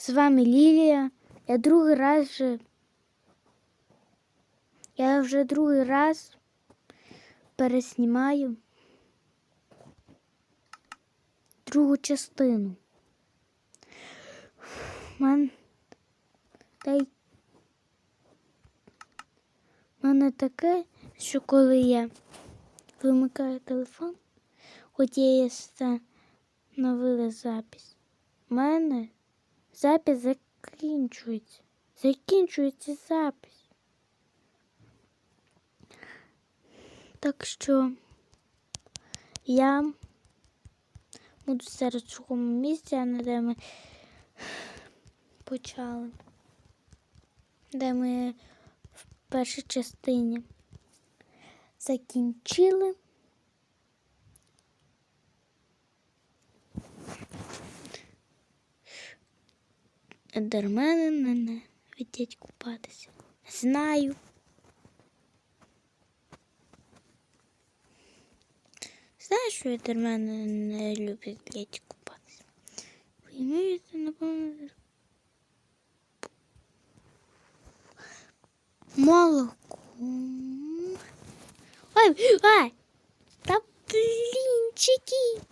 З вами Лілія. Я другий раз вже. Я вже другий раз переснімаю другу частину. Мен... Та. Мене таке, що коли я вимикаю телефон, хоч я і встановила запись, мене запись закінчується. Закінчується запись. Так що я буду зараз в місці, а не де ми почали. Де ми в першій частині закінчили. Дермени мене віддять купатися. Знаю. Знаєш, що дермени не люблять діть купатися? Ви вмієте, напевно. Молоко. Ой, ай! Та блінчики!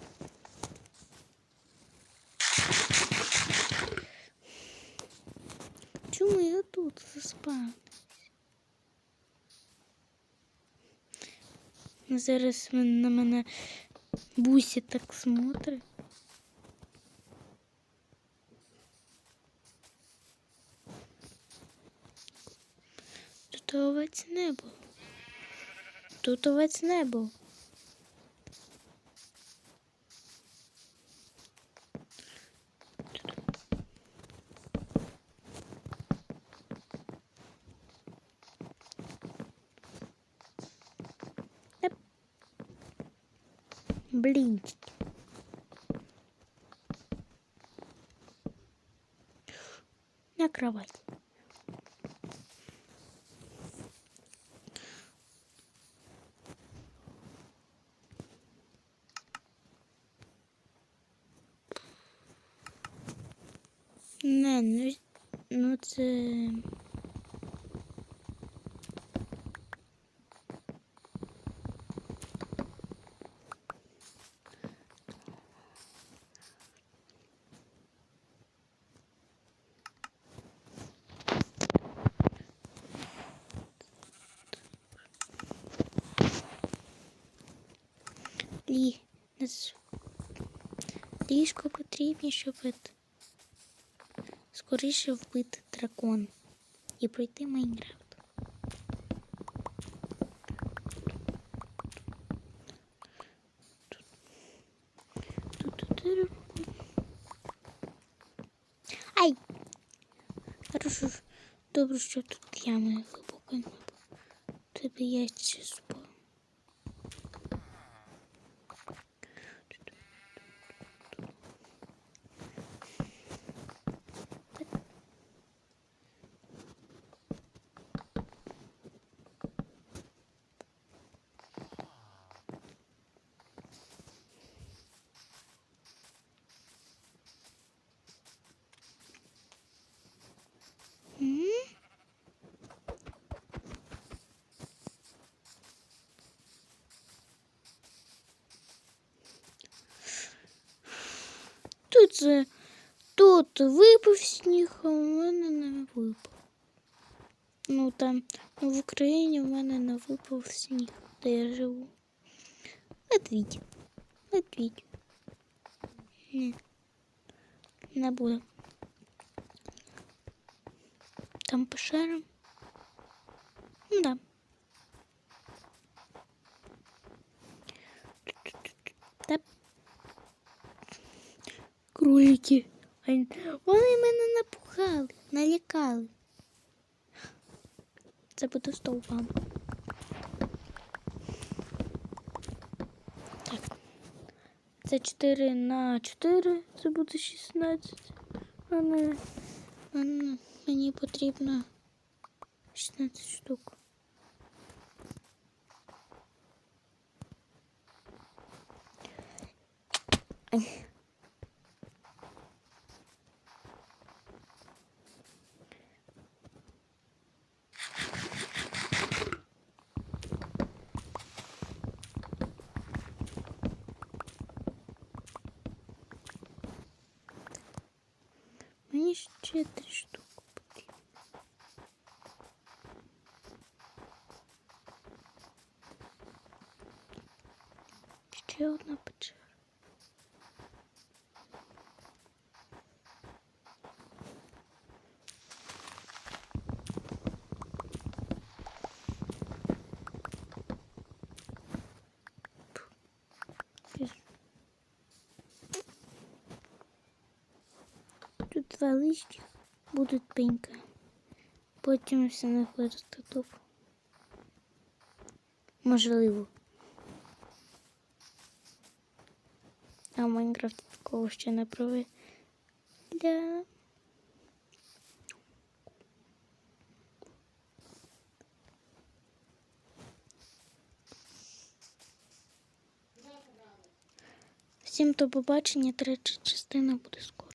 Чому я тут заспав? Зараз він на мене бусі так смотрить. Тут овець не було. Тут овець не було. Блінчики. На кровать. Не, ну, ну це. Ліжко потрібні, щоб скоріше вбити дракон і пройти Майнкрафт. Ай! Хорошо, добре, що тут ями глибоко не було. Я ще спав. Тут же тут випав сніг, а у мене не випав. Ну там ну, в Україні в мене не випав сніг, де я живу. Медвідь. Медвідь. Ні. Не буде. Там пошарим. Ну да. Кролики. Вони мене напугали, налякали. Це буде стовпам. Так. Це 4 на 4, це буде 16. Мене, мене, мені потрібно 16 штук. Ай. Мені ще три штуки. Ще одна печера. Тут два листя будуть пенька. Потім все не виросте тут. Можливо. А в Майнкрафті такого ще не провели. Для... Всім до побачення, третя частина буде скоро.